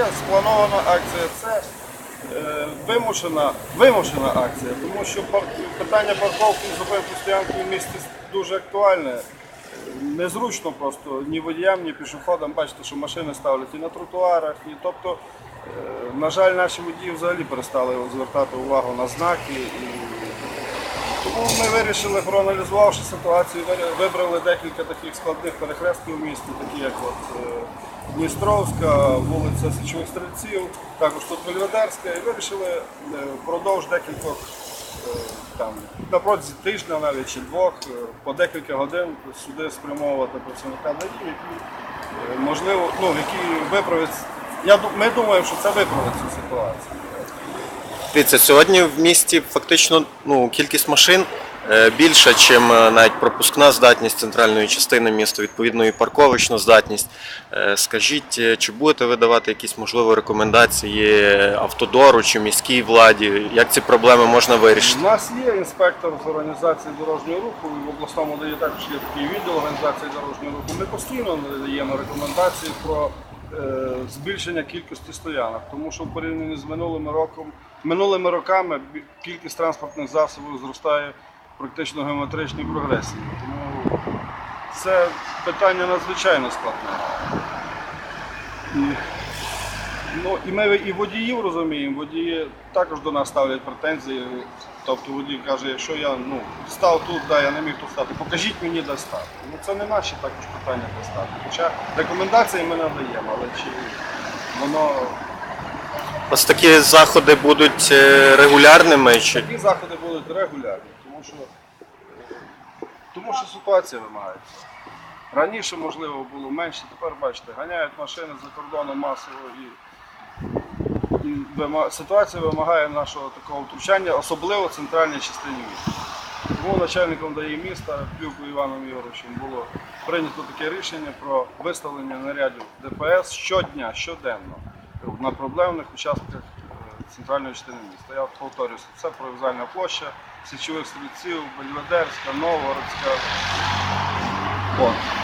є спланована акція, це е, вимушена, вимушена акція, тому що пар- питання парковки і зупинки стоянки в місті дуже актуальне. Незручно просто ні водіям, ні пішоходам. Бачите, що машини ставлять і на тротуарах, і тобто, е, на жаль, наші водії взагалі перестали звертати увагу на знаки. І... Тому ми вирішили, проаналізувавши ситуацію, вибрали декілька таких складних перехрестків в місті, такі як от, е, Дністровська, вулиця Січових Стрільців, також тут Бельведерська, і вирішили е, впродовж декількох е, там, на протязі тижня навіть чи двох, е, по декілька годин сюди спрямовувати працівника ДАІ, які можливо, ну, які виправить. Я, ми думаємо, що це виправить цю ситуацію. Дивіться, сьогодні в місті фактично ну, кількість машин більша, ніж навіть пропускна здатність центральної частини міста, відповідно і парковочна здатність. Е, Скажіть, е, чи будете ви давати якісь можливо рекомендації автодору чи міській владі? Як ці проблеми можна вирішити? У нас є інспектор з організації дорожнього руху, в обласному ДАІ також є такий відділ організації дорожнього руху. Ми постійно надаємо рекомендації про е, збільшення кількості стоянок, тому що в порівнянні з минулими роком, минулими роками кількість транспортних засобів зростає практично геометричній прогресії. Тому це питання надзвичайно складне. І Ну і ми і водіїв розуміємо, водії також до нас ставлять претензії. Тобто водій каже, якщо я ну, став тут, да, я не міг тут стати, покажіть мені, де стати. Ну це не наші також питання де стати. Хоча рекомендації ми надаємо, але чи воно Ось такі заходи будуть е, регулярними чи такі заходи будуть регулярні, тому що, тому що ситуація вимагається. Раніше, можливо, було менше, тепер бачите, ганяють машини за кордоном масово і І ситуація вимагає нашого такого втручання, особливо в центральній частині міста. Тому начальником ДАІ міста Плюку Іваном Ігоровичем було прийнято таке рішення про виставлення нарядів ДПС щодня, щоденно на проблемних участках е, центральної частини міста. Я повторюся, це провізальна площа, Січових стрільців, Бельведерська, Новгородська. От.